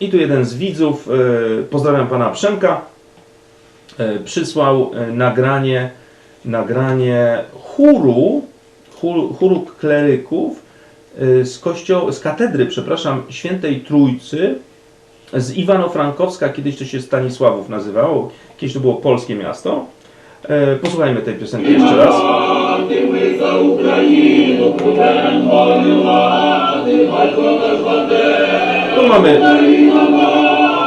I tu jeden z widzów, e, pozdrawiam pana Przemka, e, przysłał e, nagranie, nagranie chóru, chóru, kleryków z kościoła, z katedry, przepraszam, Świętej Trójcy z Iwano-Frankowska, kiedyś to się Stanisławów nazywało, kiedyś to było polskie miasto. Posłuchajmy tej piosenki jeszcze raz. Tu mamy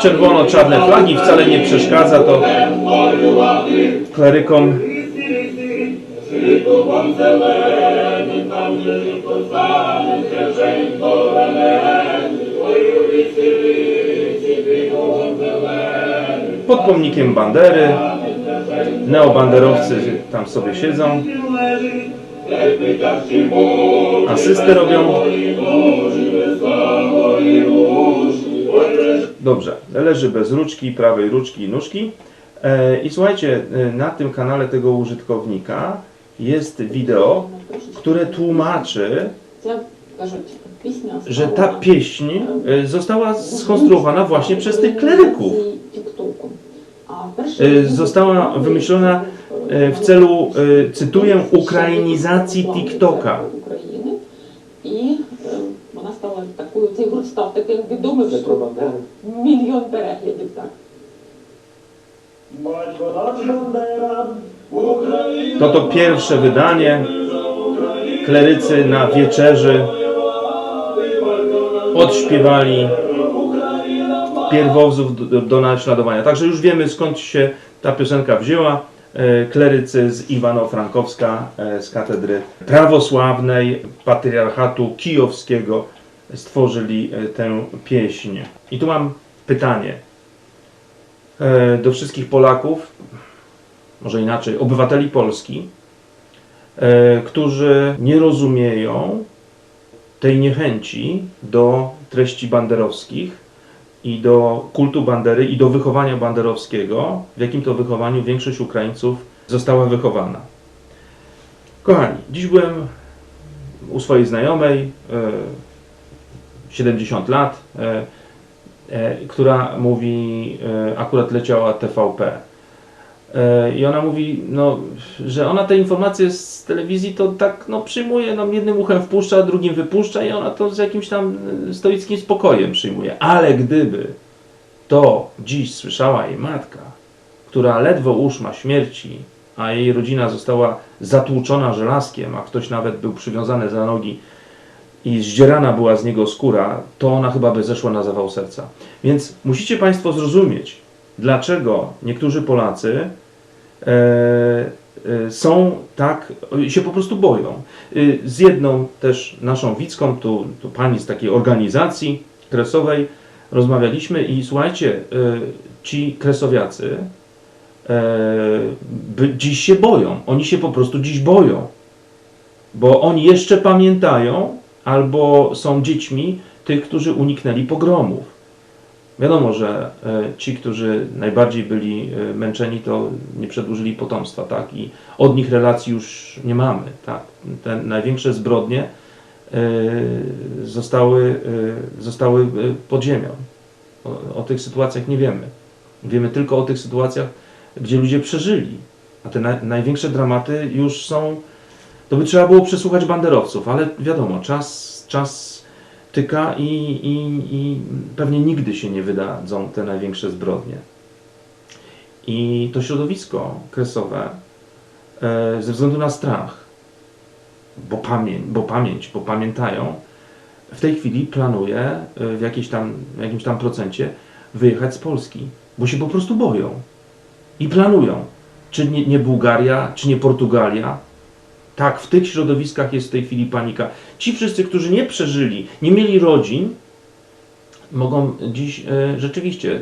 czerwono-czarne flagi, wcale nie przeszkadza to klerykom. Pod pomnikiem Bandery neobanderowcy tam sobie siedzą, Asystę robią. Dobrze, leży bez ruczki, prawej ruczki i nóżki. E, I słuchajcie, e, na tym kanale tego użytkownika jest wideo, które tłumaczy, że ta pieśń e, została skonstruowana właśnie przez tych kleryków. Została wymyślona w celu, e, cytuję, ukrainizacji TikToka. України. І е, вона стала такою, цей гурт став таким відомим, Це що пропаганда. мільйон переглядів так. Батько наш Бандера, Україна. To to pierwsze wydanie. Klerycy na wieczerzy odśpiewali pierwowzów do, do naśladowania. Także już wiemy skąd się ta piosenka wzięła. E, Klerycy z Iwano-Frankowska e, z katedry prawosławnej patriarchatu kijowskiego stworzyli e, tę pieśń. I tu mam pytanie do wszystkich Polaków, może inaczej, obywateli Polski, którzy nie rozumieją tej niechęci do treści banderowskich i do kultu bandery i do wychowania banderowskiego, w jakim to wychowaniu większość Ukraińców została wychowana. Kochani, dziś byłem u swojej znajomej, e, 70 lat, e, e, która mówi, e, akurat leciała TVP. E, I ona mówi, no, że ona te informacje z telewizji to tak no, przyjmuje, no, jednym uchem wpuszcza, drugim wypuszcza i ona to z jakimś tam e, stoickim spokojem przyjmuje. Ale gdyby to dziś słyszała jej matka, która ledwo uszma śmierci, a jej rodzina została zatłuczona żelazkiem, a ktoś nawet był przywiązany za nogi i zdzierana była z niego skóra, to ona chyba by zeszła na zawał serca. Więc musicie Państwo zrozumieć, dlaczego niektórzy Polacy e, e, są tak, się po prostu boją. E, z jedną też naszą widzką, tu, tu pani z takiej organizacji kresowej, rozmawialiśmy i słuchajcie, e, ci kresowiacy e, dziś się boją. Oni się po prostu dziś boją. Bo oni jeszcze pamiętają, albo są dziećmi tych, którzy uniknęli pogromów. Wiadomo, że e, ci, którzy najbardziej byli e, męczeni, to nie przedłużyli potomstwa, tak? I od nich relacji już nie mamy, tak? Te największe zbrodnie e, zostały, zostały pod ziemią. O, o tych sytuacjach nie wiemy. Wiemy tylko o tych sytuacjach, gdzie ludzie przeżyli. A te naj, największe dramaty już są. To by trzeba było przesłuchać banderowców, ale wiadomo, czas, czas tyka i, i, i pewnie nigdy się nie wydadzą te największe zbrodnie. I to środowisko kresowe, e, ze względu na strach, bo pamięć, bo pamięć, bo pamiętają, w tej chwili planuje e, w, tam, w jakimś tam procencie wyjechać z Polski, bo się po prostu boją. I planują. Czy nie, nie Bułgaria, czy nie Portugalia, tak, w tych środowiskach jest w tej chwili panika. Ci wszyscy, którzy nie przeżyli, nie mieli rodzin, mogą dziś e, rzeczywiście e,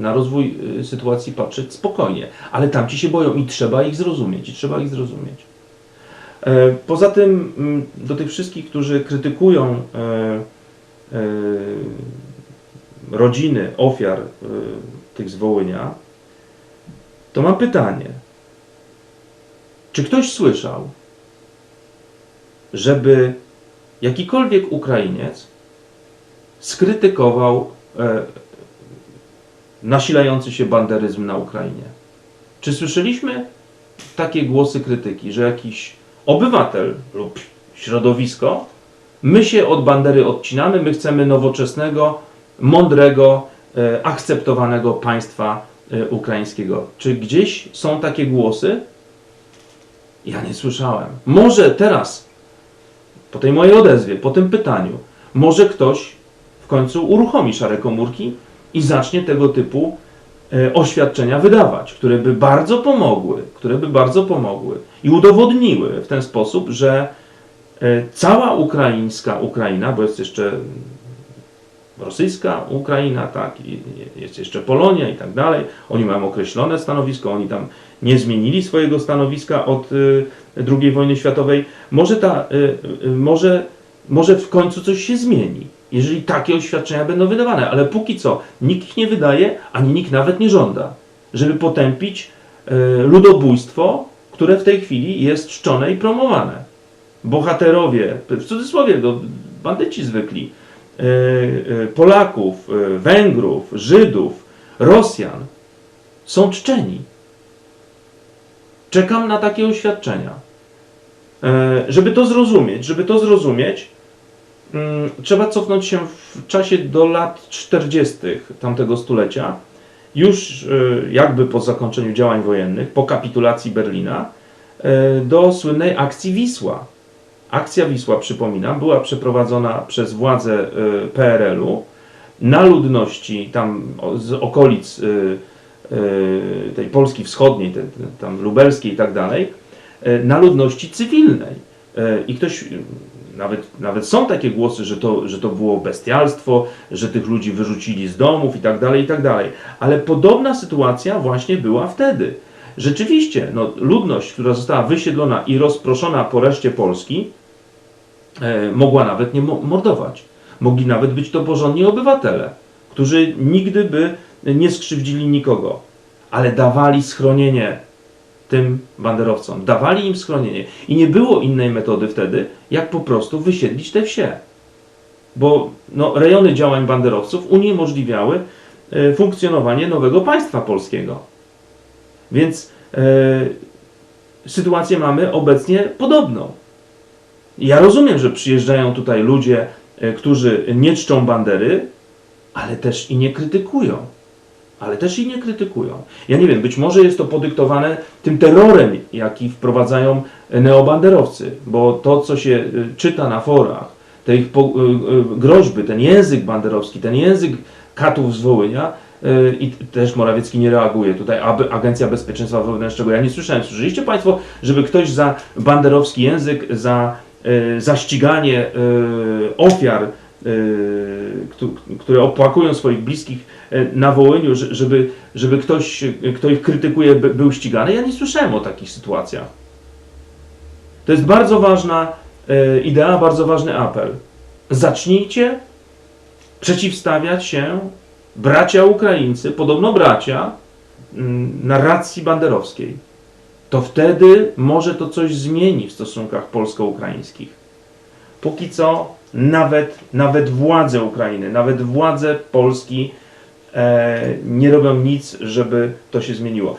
na rozwój e, sytuacji patrzeć spokojnie, ale tamci się boją i trzeba ich zrozumieć, i trzeba ich zrozumieć. E, poza tym, mm, do tych wszystkich, którzy krytykują e, e, rodziny ofiar e, tych z Wołynia, to mam pytanie. Czy ktoś słyszał, żeby jakikolwiek Ukrainiec skrytykował e, nasilający się banderyzm na Ukrainie. Czy słyszeliśmy takie głosy krytyki, że jakiś obywatel lub środowisko, my się od bandery odcinamy, my chcemy nowoczesnego, mądrego, e, akceptowanego państwa e, ukraińskiego. Czy gdzieś są takie głosy? Ja nie słyszałem. Może teraz, po tej mojej odezwie, po tym pytaniu, może ktoś w końcu uruchomi szare komórki i zacznie tego typu e, oświadczenia wydawać, które by bardzo pomogły, które by bardzo pomogły i udowodniły w ten sposób, że e, cała ukraińska Ukraina, bo jest jeszcze rosyjska Ukraina, tak, i jest jeszcze Polonia i tak dalej. Oni mają określone stanowisko, oni tam nie zmienili swojego stanowiska od y, II wojny światowej. Może, ta, y, y, może, może w końcu coś się zmieni, jeżeli takie oświadczenia będą wydawane, ale póki co nikt ich nie wydaje, ani nikt nawet nie żąda, żeby potępić ludobójstwo, które w tej chwili jest czczone i promowane. Bohaterowie, w cudzysłowie, no, bandyci zwykli, Polaków, y, Węgrów, Żydów, Rosjan są czczeni. Czekam na takie oświadczenia. E, Żeby to zrozumieć, żeby to zrozumieć, mm, trzeba cofnąć się w czasie do lat 40. tamtego stulecia, już e, jakby po zakończeniu działań wojennych, po kapitulacji Berlina, e, do słynnej akcji Wisła. Akcja Wisła, przypominam, była przeprowadzona przez władze e, PRL-u na ludności tam z okolic e, e, tej Polski Wschodniej, tam lubelskiej i tak dalej, na ludności cywilnej. I ktoś, nawet, nawet są takie głosy, że to, że to było bestialstwo, że tych ludzi wyrzucili z domów i tak dalej, i tak dalej. Ale podobna sytuacja właśnie była wtedy. Rzeczywiście, no, ludność, która została wysiedlona i rozproszona po reszcie Polski, mogła nawet nie mo- mordować. Mogli nawet być to porządni obywatele, którzy nigdy by nie skrzywdzili nikogo, ale dawali schronienie tym banderowcom, dawali im schronienie. I nie było innej metody wtedy, jak po prostu wysiedlić te wsie. Bo no, rejony działań banderowców uniemożliwiały e, funkcjonowanie nowego państwa polskiego. Więc e, sytuację mamy obecnie podobną. Ja rozumiem, że przyjeżdżają tutaj ludzie, e, którzy nie czczą bandery, ale też i nie krytykują. Ale też i nie krytykują. Ja nie wiem, być może jest to podyktowane tym terrorem, jaki wprowadzają neobanderowcy, bo to, co się y, czyta na forach, te ich y, groźby, ten język banderowski, ten język katów z Wołynia, i też Morawiecki nie reaguje. Tutaj aby Agencja Bezpieczeństwa Wewnętrznego. Ja nie słyszałem. Słyszeliście Państwo, żeby ktoś za banderowski język, za, y, za ściganie y, ofiar, któ- które opłakują swoich bliskich na Wołyniu, że- żeby, żeby ktoś, kto ich krytykuje, by- był ścigany? Ja nie słyszałem o takich sytuacjach. To jest bardzo ważna idea, bardzo ważny apel. Zacznijcie przeciwstawiać się bracia Ukraińcy, podobno bracia, narracji banderowskiej. To wtedy może to coś zmieni w stosunkach polsko-ukraińskich. Póki co nawet, nawet władze Ukrainy, nawet władze Polski e, nie robią nic, żeby to się zmieniło.